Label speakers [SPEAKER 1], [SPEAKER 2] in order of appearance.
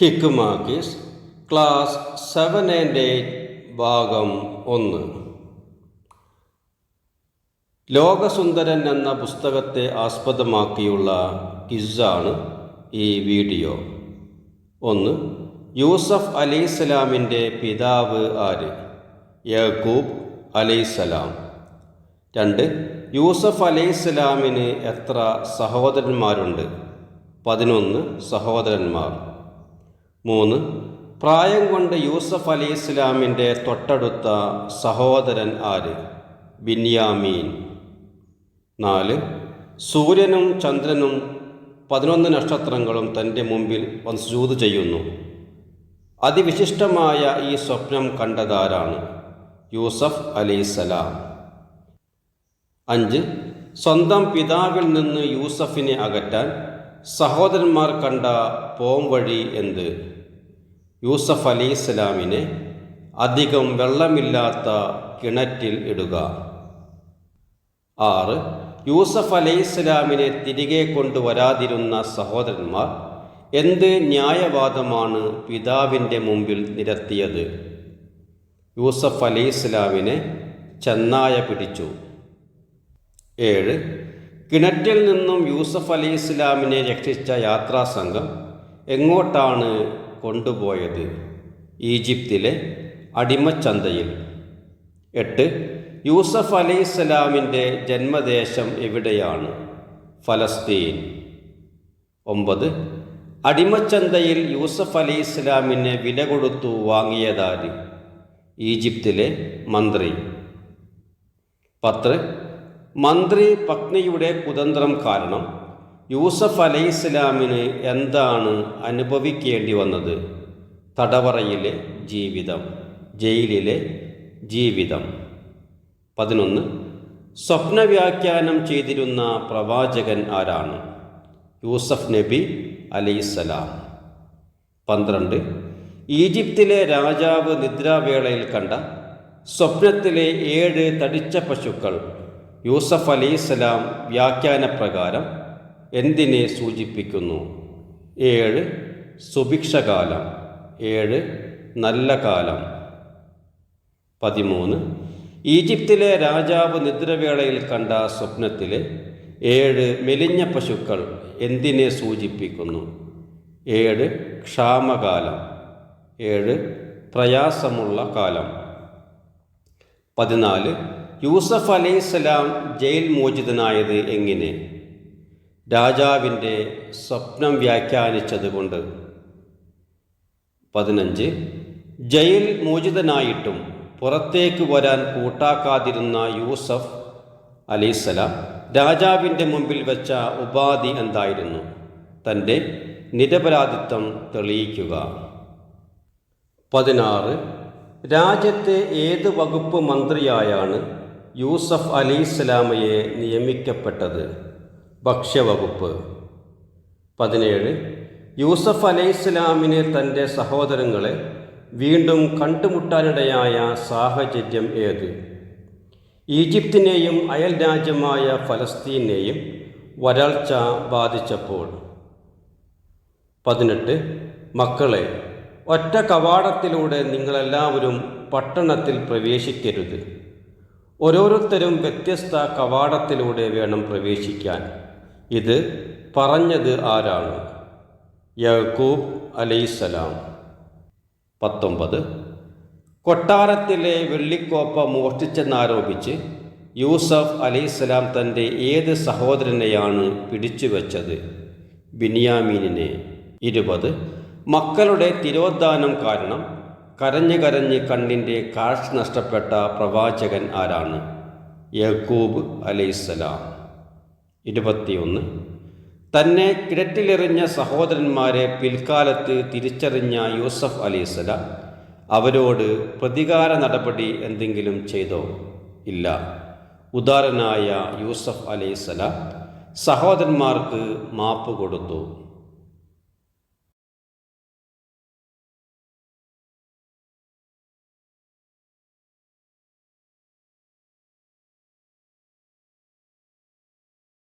[SPEAKER 1] ഹിക്കുമാക്കിസ് class seven and eight ഭാഗം ഒന്ന്. ലോകസുന്ദരൻ എന്ന പുസ്തകത്തെ ആസ്പദമാക്കിയുള്ള ക്വിസാണ് ഈ വീഡിയോ. ഒന്ന് യൂസഫ് അലിസ്ലാമിന്റെ പിതാവ് ആര്? യഹൂബ് അലൈഹിസ്സലാം. രണ്ട് യൂസഫ് അലൈഹിസ്സലാമിന് എത്ര സഹോദരന്മാരുണ്ട്? പതിനൊന്ന് സഹോദരന്മാർ. മൂന്ന്. പ്രായം കൊണ്ട് യൂസഫ് അലി ഇസ്ലാമിന്റെ തൊട്ടടുത്ത സഹോദരൻ ആര്? ബിന്യാമീൻ. നാല്. സൂര്യനും ചന്ദ്രനും പതിനൊന്ന് നക്ഷത്രങ്ങളും തന്റെ മുമ്പിൽ വൻസൂത് ചെയ്യുന്നു. അതിവിശിഷ്ടമായ ഈ സ്വപ്നം കണ്ടതാരാണ് യൂസഫ് അലൈസലാം അഞ്ച്. സ്വന്തം പിതാവിൽ നിന്ന് യൂസഫിനെ അകറ്റാൻ സഹോദരന്മാർ കണ്ട പോംവഴി എന്ത്? യൂസഫ് അലി ഇസ്ലാമിനെ അധികം വെള്ളമില്ലാത്ത കിണറ്റിൽ ഇടുക. ആറ് യൂസഫ് അലി ഇസ്ലാമിനെ തിരികെ കൊണ്ടുവരാതിരുന്ന സഹോദരന്മാർ എന്ത് ന്യായവാദമാണ് പിതാവിന്റെ മുമ്പിൽ നിരത്തിയത്? യൂസഫ് അലി ഇസ്ലാമിനെ ചെന്നായ പിടിച്ചു. ഏഴ് കിണറ്റിൽ നിന്നും യൂസഫ് അലി ഇസ്ലാമിനെ രക്ഷിച്ച യാത്രാസംഘം എങ്ങോട്ടാണ് കൊണ്ടുപോയത്. ഈജിപ്തിലെ അടിമച്ചന്തയിൽ. എട്ട്. യൂസഫ് അലി ഇസ്ലാമിന്റെ ജന്മദേശം എവിടെയാണ്? ഫലസ്തീൻ. ഒമ്പത്. അടിമച്ചന്തയിൽ യൂസഫ് അലി ഇസ്ലാമിനെ വില കൊടുത്തു വാങ്ങിയതാര്? ഈജിപ്തിലെ മന്ത്രി. പത്ത്. മന്ത്രി പത്നിയുടെ കുതന്ത്രം കാരണം യൂസഫ് അലൈഹി ഇസ്ലാമിന് എന്താണ് അനുഭവിക്കേണ്ടി വന്നത്? തടവറയിലെ ജീവിതം ജയിലിലെ ജീവിതം. പതിനൊന്ന്. സ്വപ്നവ്യാഖ്യാനം ചെയ്തിരുന്ന പ്രവാചകൻ ആരാണ്? യൂസഫ് നബി അലൈസലാം പന്ത്രണ്ട്. ഈജിപ്തിലെ രാജാവ് നിദ്രാവേളയിൽ കണ്ട സ്വപ്നത്തിലെ ഏഴ് തടിച്ച പശുക്കൾ യൂസഫ് അലൈസലാം വ്യാഖ്യാനപ്രകാരം എന്തിനെ സൂചിപ്പിക്കുന്നു? ഏഴ് സുഭിക്ഷകാലം. ഏഴ് നല്ല കാലം പതിമൂന്ന് ഈജിപ്തിലെ രാജാവ് നിദ്രവേളയിൽ കണ്ട സ്വപ്നത്തിലെ ഏഴ് മെലിഞ്ഞ പശുക്കൾ എന്തിനെ സൂചിപ്പിക്കുന്നു? ഏഴ് ക്ഷാമകാലം. ഏഴ് പ്രയാസമുള്ള കാലം. പതിനാല് യൂസഫ് അലൈഹിസ്സലാം ജയിൽ മോചിതനായത് എങ്ങനെ? രാജാവിന്റെ സ്വപ്നം വ്യാഖ്യാനിച്ചതുകൊണ്ട്. പതിനഞ്ച്. ജയിൽ മോചിതനായിട്ടും പുറത്തേക്ക് വരാൻ കൂട്ടാക്കാതിരുന്ന യൂസഫ് അലൈസലാം രാജാവിന്റെ മുമ്പിൽ വെച്ച ഉപാധി എന്തായിരുന്നു? തന്റെ നിരപരാധിത്വം തെളിയിക്കുക. പതിനാറ്. രാജ്യത്തെ ഏത് വകുപ്പ് മന്ത്രിയായാണ് യൂസഫ് അലി ഇസ്ലാമയെ നിയമിക്കപ്പെട്ടത്? ഭക്ഷ്യവകുപ്പ്. പതിനേഴ്. യൂസഫ് അലൈഹി ഇസ്ലാമിനെ തന്റെ സഹോദരങ്ങളെ വീണ്ടും കണ്ടുമുട്ടാനിടയായ സാഹചര്യം ഏത്? ഈജിപ്തിനെയും അയൽ രാജ്യമായ ഫലസ്തീനെയും വരൾച്ച ബാധിച്ചപ്പോൾ. പതിനെട്ട്. മക്കളെ ഒറ്റ കവാടത്തിലൂടെ നിങ്ങളെല്ലാവരും പട്ടണത്തിൽ പ്രവേശിക്കരുത്. ഓരോരുത്തരും വ്യത്യസ്ത കവാടത്തിലൂടെ വേണം പ്രവേശിക്കാൻ. ഇത് പറഞ്ഞത് ആരാണ്? യഹൂബ് അലൈസലാം പത്തൊമ്പത്. കൊട്ടാരത്തിലെ വെള്ളിക്കോപ്പ മോഷ്ടിച്ചെന്നാരോപിച്ച് യൂസഫ് അലൈസലാം തന്റെ ഏത് സഹോദരനെയാണ് പിടിച്ചുവെച്ചത്? ബിനിയാമീനിനെ. ഇരുപത്. മക്കളുടെ തിരോദ്ധാനം കാരണം കരഞ്ഞു കരഞ്ഞ് കണ്ണിന്റെ കാഴ്ച നഷ്ടപ്പെട്ട പ്രവാചകൻ ആരാണ്? യഹൂബ് അലൈസലാം ഇരുപത്തിയൊന്ന്. തന്നെ കിഴറ്റിലെറിഞ്ഞ സഹോദരന്മാരെ പിൽക്കാലത്ത് തിരിച്ചറിഞ്ഞ യൂസഫ് അലൈസലാം അവരോട് പ്രതികാര നടപടി എന്തെങ്കിലും ചെയ്തോ? ഇല്ല. ഉദാരനായ യൂസഫ് അലൈസലാം സഹോദരന്മാർക്ക് മാപ്പ് കൊടുത്തു.